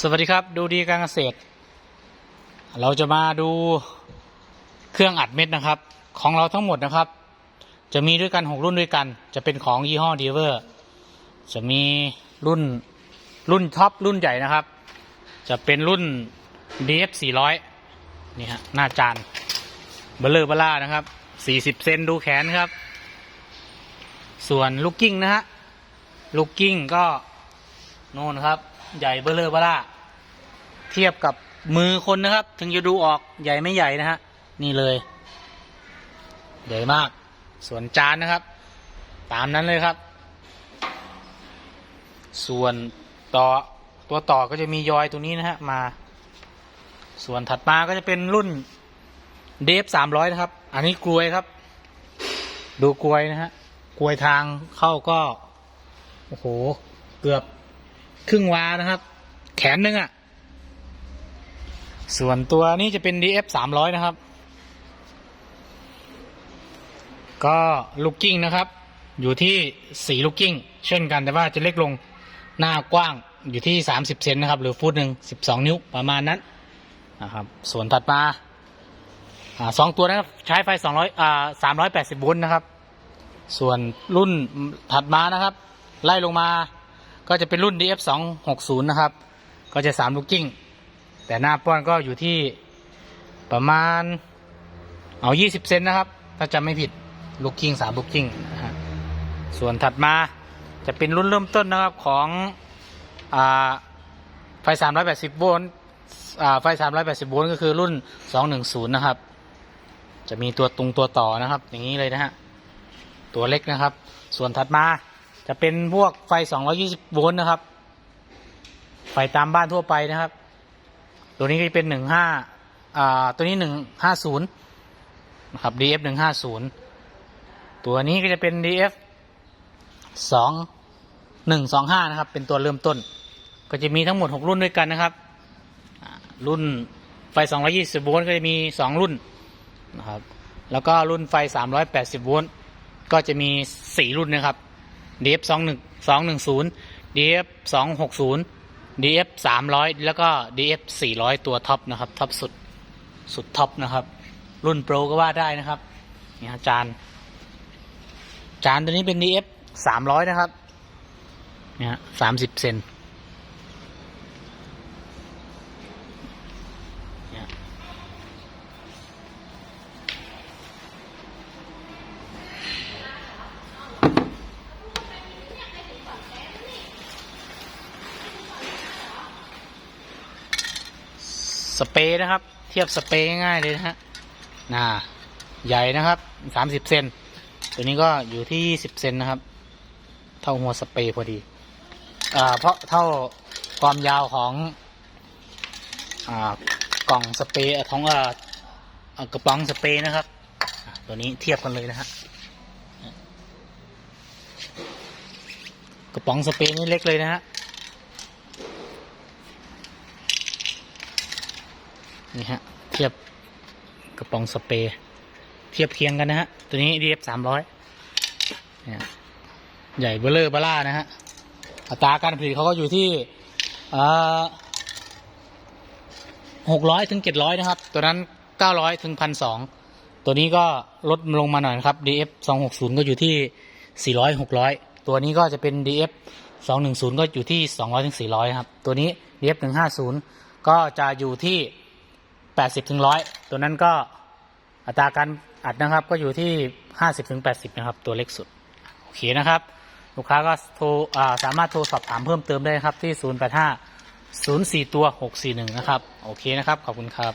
สวัสดีครับ ดูดีการเกษตร เราจะมาดูเครื่องอัดเม็ดนะครับ ของเราทั้งหมดนะครับ จะมีด้วยกันหกรุ่นด้วยกัน จะเป็นของยี่ห้อดีเวอร์จะมีรุ่นรุ่นท็อปรุ่นใหญ่นะครับ จะเป็นรุ่น DF 400นี่ฮะหน้าจานเบลเลอร์เบล่านะครับ 40 เซนดูแขนครับ ส่วนลูกกิ้งนะฮะลูกกิ้งก็โน่นครับ ใหญ่เบลเลอร์บล่าเทียบกับมือคนนะครับ ถึงจะดูออกใหญ่ไม่ใหญ่นะฮะนี่เลย ใหญ่มาก ส่วนจานนะครับ ตามนั้นเลยครับ ส่วนต่อตัวต่อก็จะมียอยตรงนี้นะฮะมา ส่วนถัดมาก็จะเป็นรุ่นเดฟสามร้อยนะครับ อันนี้กลวยครับ ดูกลวยนะฮะกลวยทางเข้าก็ โอ้โห เกือบ ครึ่งวานะครับ แขนหนึงอะ่ะ ส่วนตัวนี้จะเป็น DF 300 นะครับ ก็ลูกกิ้งนะครับ อยู่ที่4ลูกกิ้ง เช่นกันแต่ว่าจะเล็กลงหน้ากว้างอยู่ที่ 30 เซนนะครับ หรือฟุตหนึ่ง12 นิ้วประมาณนั้นนะครับ ส่วนถัดมาอ่าสองตัวนะครับ ใช้ไฟ 200อ่า380 โวลต์นะครับ ส่วนรุ่นถัดมานะครับ ไล่ลงมา ก็จะเป็นรุ่น DF 2 6 0 นะครับ ก็จะ 3 ลูกกิ้ง แต่หน้าป้อนก็อยู่ที่ประมาณเอา 20 เซนนะครับ ถ้าจำไม่ผิด ลูกกิ้ง 3 ลูกกิ้ง ส่วนถัดมาจะเป็นรุ่นเริ่มต้นนะครับของอไฟ 380 โวลต์ไฟ 380 โวลต์ก็คือรุ่น 210 นะครับ จะมีตัวตรงตัวต่อนะครับ อย่างนี้เลยนะฮะ ตัวเล็กนะครับ ส่วนถัดมา จะเป็นพวกไฟ 220 โวลต์นะครับ ไฟตามบ้านทั่วไปนะครับ ตัวนี้ก็จะเป็น 15อ่าตัวนี้ 150 นะครับ DF 150 ตัวนี้ก็จะเป็น DF 2 125 นะครับ เป็นตัวเริ่มต้น ก็จะมีทั้งหมด 6 รุ่นด้วยกันนะครับ รุ่นไฟ 220 โวลต์ก็จะมี 2 รุ่นนะครับ แล้วก็รุ่นไฟ 380 โวลต์ ก็จะมี 4 รุ่นนะครับ DF 21 210 DF 260 DF 300 แล้วก็ DF 400 ตัวท็อปนะครับท็อปสุดสุดท็อปนะครับ รุ่นโปรก็ว่าได้นะครับนี่ฮะจานจานตัวนี้เป็น DF 300 นะครับเนี่ยฮะ30เซน สเปรย์นะครับ เทียบสเปรย์ง่ายเลยนะฮะน่าใหญ่นะครับสามสิบเซนตัวนี้ก็อยู่ที่สิบเซนนะครับ เท่าหัวสเปรย์พอดีอ่าเพราะเท่าความยาวของอ่ากล่องสเปรย์ของอ่ากระป๋องสเปรย์นะครับ ตัวนี้เทียบกันเลยนะฮะกระป๋องสเปรย์นี่เล็กเลยนะฮะ นี่ฮะ เทียบกระป๋องสเปรย์เทียบเคียงกันนะฮะ ตัวนี้ DF สามร้อยเนี่ยใหญ่เบลเลอร์บล่านะฮะ อัตราการผลิตเขาก็อยู่ที่หกร้อยถึงเจ็ดร้อยนะครับ ตัวนั้นเก้าร้อยถึงพันสองตัวนี้ก็ลดลงมาหน่อยครับ DF สองหกศูนย์ก็อยู่ที่สี่ร้อยหกร้อยตัวนี้ก็จะเป็น DF สองหนึ่งศูนย์ก็อยู่ที่สองร้อยถึงสี่ร้อยครับ ตัวนี้ DF หนึ่งห้าศูนย์ก็จะอยู่ที่ แปดสิบถึงร้อยตัวนั้นก็อัตราการอัดนะครับก็อยู่ที่ห้าสิบถึงแปดสิบนะครับ ตัวเล็กสุด โอเคนะครับ ลูกค้าก็โทรสามารถโทรสอบถามเพิ่มเติมได้ครับที่ศูนย์แปดห้าศูนย์สี่ตัวหกสี่หนึ่งนะครับ โอเคนะครับ ขอบคุณครับ